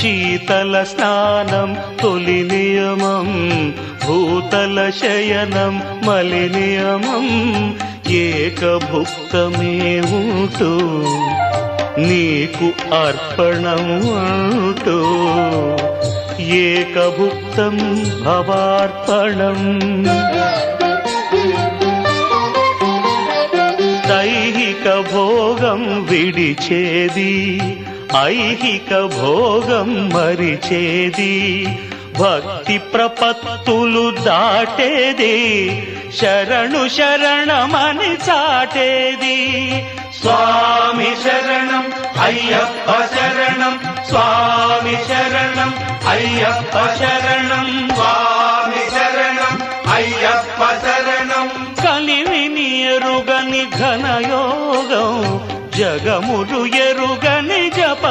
శీతల స్నానం తొలి నియమం భూతల శయనం మలి నియమం ఏకభుక్తమే ఉంటూ నీకు అర్పణం అంటూ ఏకభుక్తం భవార్పణం. దైహిక భోగం విడిచేది ఐహిక భోగం మరిచేది భక్తి ప్రపత్తులు దాటేది శరణు శరణమని చాటేది. స్వామి శరణం అయ్యప్ప శరణం స్వామి శరణం అయ్యప్ప శరణం స్వామి శరణం అయ్యప్ప శరణం. కలివిని ఎరుగని ఘనయోగం జగముడు ఎరుగ నిజప